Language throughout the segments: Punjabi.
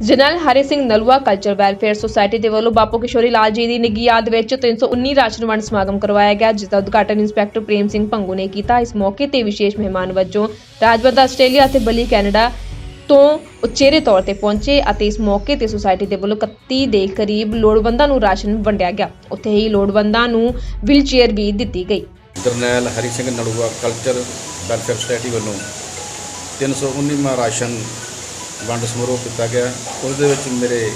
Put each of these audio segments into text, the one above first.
General Hari Singh Nalwa culture welfare society ਦੇ ਵੱਲੋਂ ਬਾਪੂ ਕਿਸ਼ੋਰੀ ਲਾਲ ਜੀ ਦੀ ਨਿੱਘੀ ਯਾਦ ਵਿੱਚ 319 ਰਾਸ਼ਨ ਵੰਡ ਸਮਾਗਮ ਕਰਵਾਇਆ ਗਿਆ, ਜਿਸ ਦਾ ਉਦਘਾਟਨ ਇੰਸਪੈਕਟਰ ਪ੍ਰੇਮ ਸਿੰਘ ਭੰਗੂ ਨੇ ਕੀਤਾ। ਇਸ ਮੌਕੇ ਤੇ ਵਿਸ਼ੇਸ਼ ਮਹਿਮਾਨ ਵਜੋਂ ਰਾਜਵੰਦਾ ਆਸਟ੍ਰੇਲੀਆ ਅਤੇ ਬਲੀ ਕੈਨੇਡਾ ਤੋਂ ਉਚੇਰੇ ਤੌਰ ਤੇ ਪਹੁੰਚੇ ਅਤੇ ਇਸ ਮੌਕੇ ਤੇ ਸੁਸਾਇਟੀ ਦੇ ਵੱਲੋਂ 31 ਦੇ ਕਰੀਬ ਲੋੜਵੰਦਾਂ ਨੂੰ ਰਾਸ਼ਨ ਵੰਡਿਆ ਗਿਆ। ਉੱਥੇ ਹੀ ਲੋੜਵੰਦਾਂ ਨੂੰ ਵੀਲਚੇਅਰ ਵੀ ਦਿੱਤੀ ਗਈ। ਜਰਨੈਲ Hari Singh Nalwa culture welfare society ਵੱਲੋਂ 319ਵਾਂ ਰਾਸ਼ਨ ਵੰਡ ਸਮਾਰੋਹ ਕੀਤਾ ਗਿਆ। ਉਸ ਦੇ ਵਿੱਚ ਮੇਰੇ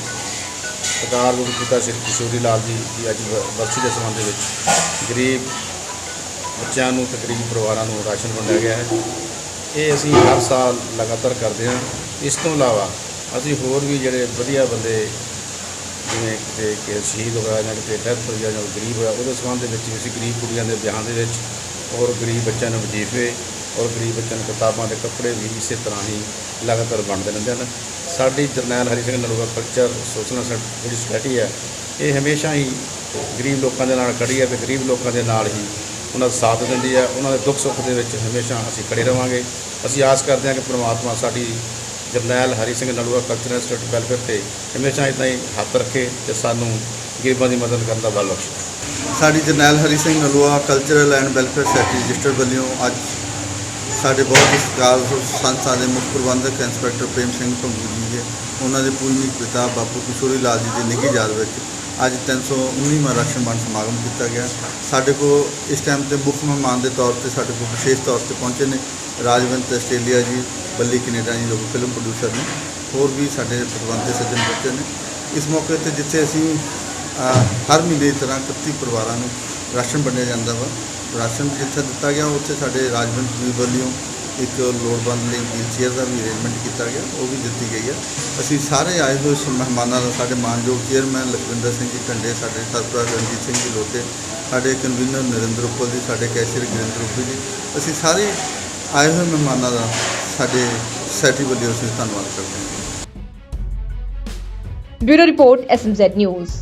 ਸਰਕਾਰ ਗੁਰੂ ਪਿਤਾ ਸ੍ਰੀ ਕਿਸ਼ੋਰੀ ਲਾਲ ਜੀ ਦੀ ਅੱਜ ਬਰਸੀ ਦੇ ਸੰਬੰਧ ਦੇ ਵਿੱਚ। ਗਰੀਬ ਬੱਚਿਆਂ ਨੂੰ ਤਕਰੀਬ ਪਰਿਵਾਰਾਂ ਨੂੰ ਰਾਸ਼ਨ ਵੰਡਿਆ ਗਿਆ ਹੈ। ਇਹ ਅਸੀਂ ਹਰ ਸਾਲ ਲਗਾਤਾਰ ਕਰਦੇ ਹਾਂ। ਇਸ ਤੋਂ ਇਲਾਵਾ ਅਸੀਂ ਹੋਰ ਵੀ ਜਿਹੜੇ ਵਧੀਆ ਬੰਦੇ ਜਿਵੇਂ ਕਿਤੇ ਕਿ ਸ਼ਹੀਦ ਹੋਇਆ ਜਾਂ ਕਿਤੇ ਡੈਥ ਹੋਈ ਆ ਜਾਂ ਗਰੀਬ ਹੋਇਆ, ਉਹਦੇ ਸੰਬੰਧ ਦੇ ਵਿੱਚ ਵੀ ਅਸੀਂ ਗਰੀਬ ਕੁੜੀਆਂ ਦੇ ਵਿਆਹਾਂ ਦੇ ਵਿੱਚ ਔਰ ਗਰੀਬ ਬੱਚਿਆਂ ਨੂੰ ਵਜ਼ੀਫੇ ਔਰ ਗਰੀਬ ਬੱਚਿਆਂ ਨੂੰ ਕਿਤਾਬਾਂ ਦੇ ਕੱਪੜੇ ਵੀ ਇਸੇ ਤਰ੍ਹਾਂ ਹੀ ਲਗਾਤਾਰ ਵੰਡਦੇ ਰਹਿੰਦੇ ਹਨ। ਸਾਡੀ ਜਰਨੈਲ ਹਰੀ ਸਿੰਘ ਨਲੂਆ ਕਲਚਰ ਸੋਸ਼ਲ ਜਿਹੜੀ ਸੋਸਾਇਟੀ ਹੈ। ਇਹ ਹਮੇਸ਼ਾ ਹੀ ਗਰੀਬ ਲੋਕਾਂ ਦੇ ਨਾਲ ਖੜੀ ਹੈ ਤੇ ਗਰੀਬ ਲੋਕਾਂ ਦੇ ਨਾਲ ਹੀ ਉਹਨਾਂ ਦਾ ਸਾਥ ਦਿੰਦੀ ਹੈ। ਉਹਨਾਂ ਦੇ ਦੁੱਖ ਸੁੱਖ ਦੇ ਵਿੱਚ ਹਮੇਸ਼ਾ ਅਸੀਂ ਖੜੇ ਰਵਾਂਗੇ। ਅਸੀਂ ਆਸ ਕਰਦੇ ਹਾਂ ਕਿ ਪ੍ਰਮਾਤਮਾ ਸਾਡੀ ਜਰਨੈਲ Hari Singh Nalwa cultural state welfare ਤੇ ਹਮੇਸ਼ਾ ਇਦਾਂ ਹੀ ਹੱਥ ਰੱਖੇ ਤੇ ਸਾਨੂੰ ਗਰੀਬਾਂ ਦੀ ਮਦਦ ਕਰਨ ਦਾ ਬਲ ਬਖਸ਼ੇ। ਸਾਡੀ ਜਰਨੈਲ Hari Singh Nalwa cultural and welfare society register ਵੱਲੋਂ ਅੱਜ ਸਾਡੇ ਬਹੁਤ ਹੀ ਸਤਿਕਾਰਯੋਗ ਸੰਸਥਾ ਦੇ ਮੁੱਖ ਪ੍ਰਬੰਧਕ ਇੰਸਪੈਕਟਰ ਪ੍ਰੇਮ ਸਿੰਘ ਭੰਗੂ ਜੀ ਦੇ ਉਹਨਾਂ ਦੇ ਪੂਜਨੀਕ ਪਿਤਾ ਬਾਪੂ ਕਿਸ਼ੋਰੀ ਲਾਲ ਜੀ ਦੀ ਨਿੱਘੀ ਯਾਦ ਵਿੱਚ ਅੱਜ 319ਵਾਂ ਰਾਸ਼ਨ ਵੰਡ ਸਮਾਗਮ ਕੀਤਾ ਗਿਆ। ਸਾਡੇ ਕੋਲ ਇਸ ਟਾਈਮ ਤੇ ਮੁੱਖ ਮਹਿਮਾਨ ਦੇ ਤੌਰ ਤੇ ਸਾਡੇ ਕੋਲ ਵਿਸ਼ੇਸ਼ ਤੌਰ ਤੇ ਪਹੁੰਚੇ ਨੇ ਰਾਜਵੰਤ ਆਸਟ੍ਰੇਲੀਆ ਜੀ, ਬੱਲੀ ਕੈਨੇਡਾ ਜੀ ਲੋਕ ਫਿਲਮ ਪ੍ਰੋਡਿਊਸਰ ਨੇ। ਹੋਰ ਵੀ ਸਾਡੇ ਪ੍ਰਬੰਧਕ ਸੱਜਣ ਬੱਚੇ ਨੇ। ਇਸ ਮੌਕੇ ਤੇ ਜਿੱਥੇ ਅਸੀਂ ਹਰ ਮਹੀਨੇ ਦੀ ਤਰ੍ਹਾਂ 31 ਪਰਿਵਾਰਾਂ ਨੂੰ ਰਾਸ਼ਨ ਵੰਡਿਆ ਜਾਂਦਾ ਵਾ। ਰਾਸ਼ਨ ਜਿੱਥੇ ਦਿੱਤਾ ਗਿਆ, ਉੱਥੇ ਸਾਡੇ ਰਾਜਵੰਤ ਜੀ ਵੱਲੋਂ ਇੱਕ ਲੋੜਵੰਦ ਲਈ ਵੀਲ ਚੇਅਰ ਦਾ ਵੀ ਅਰੇਂਜਮੈਂਟ ਕੀਤਾ ਗਿਆ, ਉਹ ਵੀ ਦਿੱਤੀ ਗਈ ਹੈ। ਅਸੀਂ ਸਾਰੇ ਆਏ ਹੋਏ ਮਹਿਮਾਨਾਂ ਦਾ, ਸਾਡੇ ਮਾਨਯੋਗ ਚੇਅਰਮੈਨ ਲਖਵਿੰਦਰ ਸਿੰਘ ਜੀ ਢੰਡੇ, ਸਾਡੇ ਸਰਪ੍ਰਸਤ ਰਣਜੀਤ ਸਿੰਘ ਜੀ ਲੋਟੇ ਸਾਡੇ ਕਨਵੀਨਰ ਨਰਿੰਦਰ ਉੱਪਲ ਜੀ, ਸਾਡੇ ਕੈਸ਼ੀਅਰ ਗੁਰਿੰਦਰ ਉੱਪਲ ਜੀ, ਅਸੀਂ ਸਾਰੇ ਆਏ ਹੋਏ ਮਹਿਮਾਨਾਂ ਦਾ, ਸਾਡੇ ਸੋਸਾਇਟੀ ਵੱਲੋਂ ਅਸੀਂ ਧੰਨਵਾਦ ਕਰਦੇ ਹਾਂ। Bureau report SMZ news.